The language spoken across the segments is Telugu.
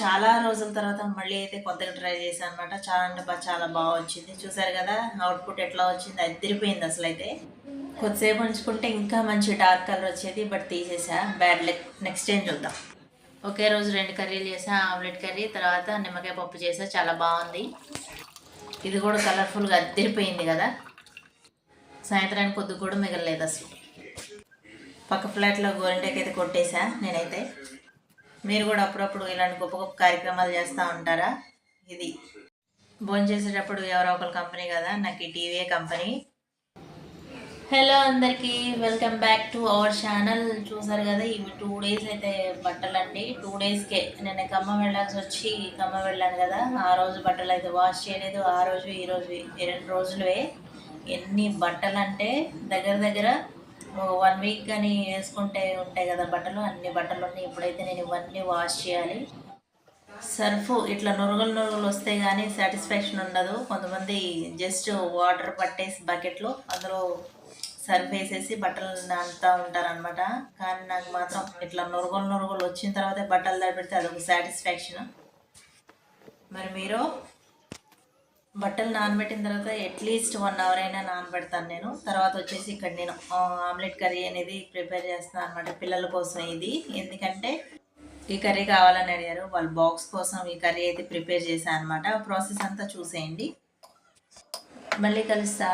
చాలా రోజుల తర్వాత మళ్ళీ అయితే కొత్తగా ట్రై చేశాను అనమాట చాలా అంటే చాలా బాగా వచ్చింది చూసారు కదా అవుట్పుట్ ఎట్లా వచ్చింది అదిరిపోయింది అసలు అయితే కొద్దిసేపు ఉంచుకుంటే ఇంకా మంచి డార్క్ కలర్ వచ్చేది but తీసేసా. Bad luck. Next time చూద్దాం. ఒకే రోజు రెండు కర్రీలు చేసా ఆమ్లెట్ కర్రీ తర్వాత నిమ్మకాయ పప్పు చేసా చాలా బాగుంది. ఇది కూడా కలర్ఫుల్గా అద్దరిపోయింది కదా. సాయంత్రానికి పొద్దు కూడా మిగలలేదు అసలు. పక్క ఫ్లాట్లో గోరింటకి అయితే కొట్టేశా నేనైతే. మీరు కూడా అప్పుడప్పుడు ఇలాంటి గొప్ప గొప్ప కార్యక్రమాలు చేస్తూ ఉంటారా? ఇది. భోజనం చేసేటప్పుడు ఎవరో ఒకరు కంపెనీ కదా నాకు ఈ టీవీ కంపెనీ హలో అందరికీ welcome back to our channel చూసారు కదా ఇవి టూ డేస్ అయితే బట్టలు అండి టూ డేస్కే నేను ఖమ్మం వెళ్ళాల్సి వచ్చి ఖమ్మం వెళ్ళాను కదా ఆ రోజు బట్టలు అయితే వాష్ చేయలేదు ఆ రోజు ఈ రోజు రెండు రోజులవే. ఎన్ని బట్టలు అంటే దగ్గర దగ్గర వన్ వీక్ కానీ వేసుకుంటే ఉంటాయి కదా బట్టలు అన్ని బట్టలు ఉన్నాయి. ఇప్పుడైతే నేను ఇవన్నీ వాష్ చేయాలి. సర్ఫ్ ఇట్లా నురుగులు నురుగులు వస్తే కానీ సాటిస్ఫాక్షన్ ఉండదు. కొంతమంది జస్ట్ వాటర్ పట్టేసి బకెట్లో అందులో సర్ఫ్ వేసేసి బట్టలు నానుతూ ఉంటారనమాట కానీ నాకు మాత్రం ఇట్లా నురుగులు నురుగులు వచ్చిన తర్వాతే బట్టలు తడిపెడితే అదొక సాటిస్ఫాక్షన్ మరి మీరు? బట్టలు నానబెట్టిన తర్వాత అట్లీస్ట్ వన్ అవర్ అయినా నానబెడతాను నేను. తర్వాత వచ్చేసి ఇక్కడ నేను ఆమ్లెట్ కర్రీ అనేది ప్రిపేర్ చేస్తాను అనమాట పిల్లల కోసం ఇది. ఎందుకంటే ఈ కర్రీ కావాలని అడిగారు. వాళ్ళ బాక్స్ కోసం ఈ కర్రీ అయితే ప్రిపేర్ చేశాను అనమాట ప్రాసెస్ అంతా చూసేయండి. మళ్ళీ కలుస్తా.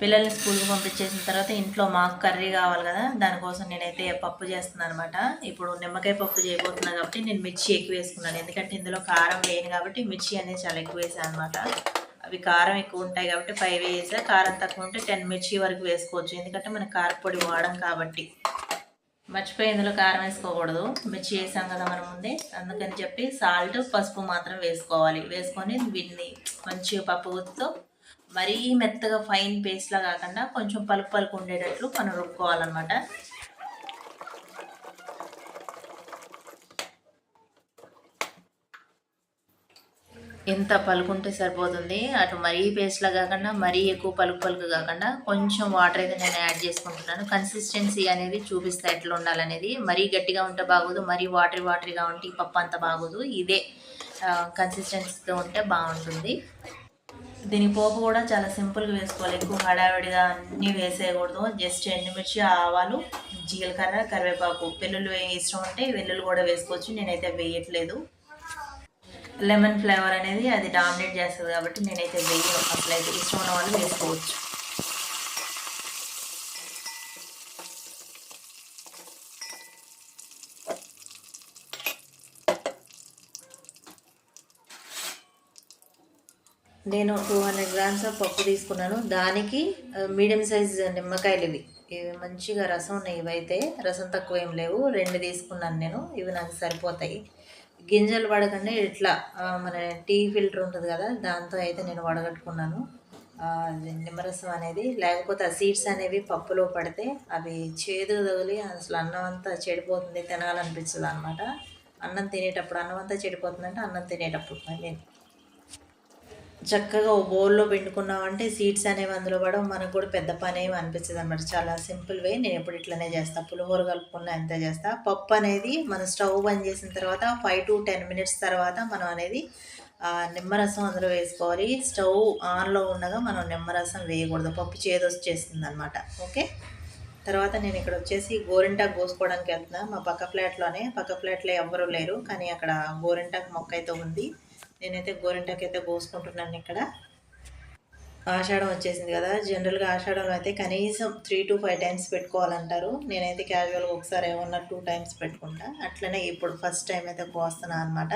పిల్లల్ని స్కూల్కి పంపించేసిన తర్వాత ఇంట్లో మాకు కర్రీ కావాలి కదా దానికోసం నేనైతే పప్పు చేస్తున్నాను అనమాట ఇప్పుడు నిమ్మకాయ పప్పు చేయబోతున్నాను కాబట్టి నేను మిర్చి ఎక్కువ వేసుకున్నాను. ఎందుకంటే ఇందులో కారం వేయను కాబట్టి మిర్చి అనేది చాలా ఎక్కువ వేసాను అనమాట. అవి కారం ఎక్కువ ఉంటాయి కాబట్టి ఫైవ్ వేసా. కారం తక్కువ ఉంటే టెన్ మిర్చి వరకు వేసుకోవచ్చు. ఎందుకంటే మనం కారపొడి వాడం కాబట్టి. మర్చిపోయి ఇందులో కారం వేసుకోకూడదు. మిర్చి వేసాం కదా మనం ముందే. అందుకని చెప్పి సాల్ట్ పసుపు మాత్రం వేసుకోవాలి. వేసుకొని వీటిని మంచిగా పప్పు గుత్తుతో మరీ మెత్తగా ఫైన్ పేస్ట్లా కాకుండా కొంచెం పలుకు పలుకు ఉండేటట్లు మనం రుక్కోవాలన్నమాట ఎంత పలుకుంటే సరిపోతుంది. అటు మరీ పేస్ట్లా కాకుండా మరీ ఎక్కువ పలుకు పలుకు కాకుండా కొంచెం వాటర్ అయితే నేను యాడ్ చేసుకుంటున్నాను. కన్సిస్టెన్సీ అనేది చూపిస్తా ఎట్లా ఉండాలనేది. మరీ గట్టిగా ఉంటే బాగోదు మరీ వాటరీ వాటరీగా ఉంటే ఈ పప్పు అంత బాగోదు. ఇదే కన్సిస్టెన్సీతో ఉంటే బాగుంటుంది. దీని పోపు కూడా చాలా సింపుల్గా వేసుకోవాలి. ఎక్కువ హడావిడిగా అన్నీ వేసేయకూడదు. జస్ట్ ఎండుమిర్చి ఆవాలు జీలకర్ర కరివేపాకు. వెల్లుల్లి ఇష్టం ఉంటే వెల్లుల్లి కూడా వేసుకోవచ్చు. నేనైతే వేయట్లేదు. లెమన్ ఫ్లేవర్ అనేది అది డామినేట్ చేస్తుంది కాబట్టి నేనైతే వేయను. అసలు అయితే ఇష్టం ఉన్న వాళ్ళు వేసుకోవచ్చు. నేను టూ హండ్రెడ్ గ్రామ్స్ ఆఫ్ పప్పు తీసుకున్నాను. దానికి మీడియం సైజ్ నిమ్మకాయలు ఇవి. ఇవి మంచిగా రసం ఉన్నాయి. ఇవైతే రసం తక్కువ ఏం లేవు. రెండు తీసుకున్నాను నేను. ఇవి నాకు సరిపోతాయి. గింజలు పడకుండా ఇట్లా మన టీ ఫిల్టర్ ఉంటుంది కదా దాంతో అయితే నేను వడగట్టుకున్నాను. నిమ్మరసం అనేది. లేకపోతే ఆ సీడ్స్ అనేవి పప్పులో పడితే అవి చేదు తగిలి అసలు అన్నం అంతా చెడిపోతుంది తినాలనిపించదు అనమాట అన్నం తినేటప్పుడు అన్నం అంతా చెడిపోతుందంటే అన్నం తినేటప్పుడు నేను చక్కగా ఓ బౌల్లో పిండుకున్నామంటే సీడ్స్ అనేవి అందులో పడడం మనకు కూడా పెద్ద పని ఏమి అనిపిస్తుంది అనమాట చాలా సింపుల్ వే. నేను ఎప్పుడు ఇట్లనే చేస్తాను పులిహోర కలుపుకున్న ఎంత చేస్తా. పప్పు అనేది మనం స్టవ్ బంద్ చేసిన తర్వాత ఫైవ్ టు టెన్ మినిట్స్ తర్వాత మనం అనేది నిమ్మరసం అందులో వేసుకోవాలి. స్టవ్ ఆన్లో ఉండగా మనం నిమ్మరసం వేయకూడదు. పప్పు చేదొచ్చేస్తుంది అనమాట ఓకే? తర్వాత నేను ఇక్కడ వచ్చేసి గోరింటాకు కోసుకోవడానికి వెళ్తున్నా. మా పక్క ఫ్లాట్లోనే. పక్క ఫ్లాట్లో ఎవ్వరూ లేరు. కానీ అక్కడ గోరింటాకు మొక్క అయితే ఉంది. నేనైతే గోరింటాకి అయితే కోసుకుంటున్నాను ఇక్కడ. ఆషాఢం వచ్చేసింది కదా. జనరల్గా ఆషాఢంలో అయితే కనీసం త్రీ టు ఫైవ్ టైమ్స్ పెట్టుకోవాలంటారు. నేనైతే క్యాజువల్గా ఒకసారి ఏమన్నా టూ టైమ్స్ పెట్టుకుంటా. అట్లనే ఇప్పుడు ఫస్ట్ టైం అయితే కోస్తున్నాను అనమాట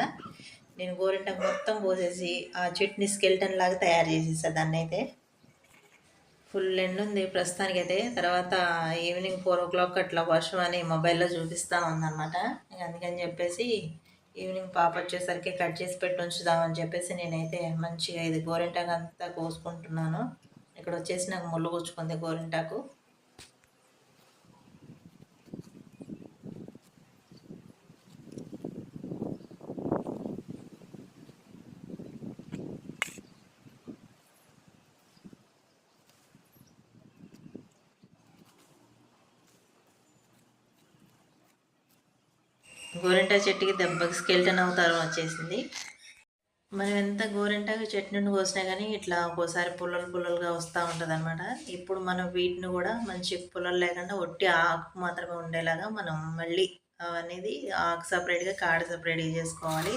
నేను గోరింటాకు మొత్తం కోసేసి ఆ చట్నీ స్కెల్టన్ లాగా తయారు చేసేసా దాన్ని అయితే ఫుల్ ఎండ్ ఉంది ప్రస్తుతానికి అయితే తర్వాత ఈవినింగ్ ఫోర్ ఓ క్లాక్ అట్లా వర్షం అని మొబైల్లో చూపిస్తూ ఉందన్నమాట. అందుకని చెప్పేసి ఈవినింగ్ పాప వచ్చేసరికి కట్ చేసి పెట్టి ఉంచుదామని చెప్పేసి నేనైతే మంచిగా ఇది గోరింటాకు అంతా కోసుకుంటున్నాను. ఇక్కడ వచ్చేసి నాకు ముళ్ళు కూర్చుకుంది గోరింటాకు. గోరింటా చెట్టుకి దెబ్బకి స్కెల్టన్ అవుతారు వచ్చేసింది. మనం ఎంత గోరింటాకు చట్నీని కోసినా కానీ ఇట్లా ఒక్కోసారి పుల్లలు పుల్లలుగా వస్తూ ఉంటుంది అనమాట ఇప్పుడు మనం వీటిని కూడా మంచి పుల్లలు లేకుండా ఒట్టి ఆకు మాత్రమే ఉండేలాగా మనం మళ్ళీ అనేది ఆకు సపరేట్గా కాడ సపరేట్గా చేసుకోవాలి.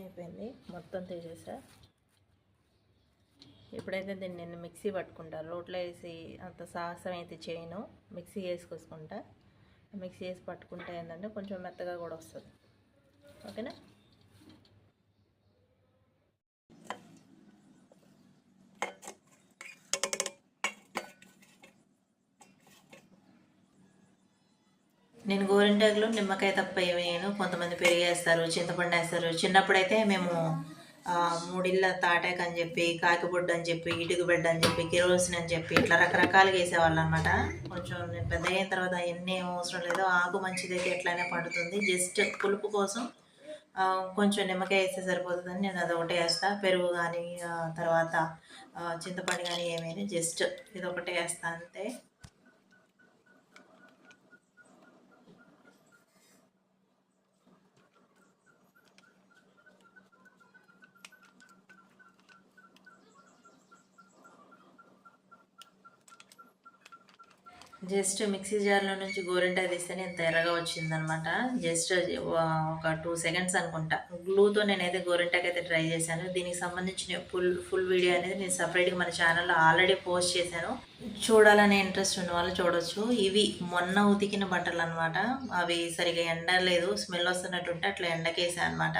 అయిపోయింది. మొత్తం తీసేసా. ఇప్పుడైతే దీన్ని నేను మిక్సీ పట్టుకుంటా రోట్లో వేసి అంత సాహసం అయితే చేయను. మిక్సీ వేసుకొసుకుంటా. మిక్సీ వేసి పట్టుకుంటే ఏంటంటే కొంచెం మెత్తగా కూడా వస్తుంది. ఓకేనా? నేను గోరింటాకులు నిమ్మకాయ తప్ప ఏమేను కొంతమంది పెరిగేస్తారు చింతపండు వేస్తారు చిన్నప్పుడైతే మేము మూడిళ్ళ తాటాక్ అని చెప్పి కాకిబొడ్డు అని చెప్పి ఇటుకు బిడ్డ అని చెప్పి కిరోసిన్ అని చెప్పి ఇట్లా రకరకాలుగా వేసేవాళ్ళు అనమాట కొంచెం నేను పెద్ద అయిన తర్వాత ఎన్ని అవసరం లేదు ఆకు మంచిదైతే ఎట్లానే పండుతుంది. జస్ట్ పులుపు కోసం కొంచెం నిమ్మకాయ వేస్తే సరిపోతుందని నేను అది ఒకటే వేస్తాను పెరుగు కానీ తర్వాత చింతపండు కానీ ఏమైనా జస్ట్ ఇది ఒకటే వేస్తాను అంతే. జస్ట్ మిక్సీ జార్లో నుంచి గోరింటా తీస్తేనే ఇంత ఎర్రగా వచ్చిందనమాట జస్ట్ ఒక టూ సెకండ్స్ అనుకుంటా. గ్లూతో నేనైతే గోరింటాకి అయితే ట్రై చేశాను. దీనికి సంబంధించిన ఫుల్ ఫుల్ వీడియో అనేది నేను సపరేట్గా మన ఛానల్లో ఆల్రెడీ పోస్ట్ చేశాను. చూడాలనే ఇంట్రెస్ట్ ఉన్న వాళ్ళు చూడొచ్చు. ఇవి మొన్న ఉతికిన బట్టలు అనమాట అవి సరిగా ఎండలేదు. స్మెల్ వస్తున్నట్టుంటే అట్లా ఎండకేసాను అనమాట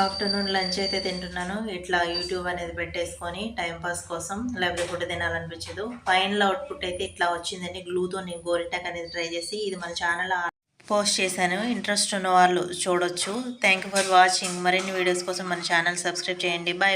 ఆఫ్టర్నూన్ లంచ్ అయితే తింటున్నాను. ఇట్లా యూట్యూబ్ అనేది పెట్టేసుకొని టైంపాస్ కోసం లేకపోతే ఫుడ్ తినాలనిపించదు. ఫైనల్ అవుట్పుట్ అయితే ఇట్లా వచ్చిందండి. గ్లూతో నేను గోరింటాక్ అనేది ట్రై చేసి ఇది మన ఛానల్ పోస్ట్ చేశాను. ఇంట్రెస్ట్ ఉన్న వాళ్ళు చూడొచ్చు. థ్యాంక్ యూ ఫర్ వాచింగ్ మరిన్ని వీడియోస్ కోసం మన ఛానల్ సబ్స్క్రైబ్ చేయండి. బాయ్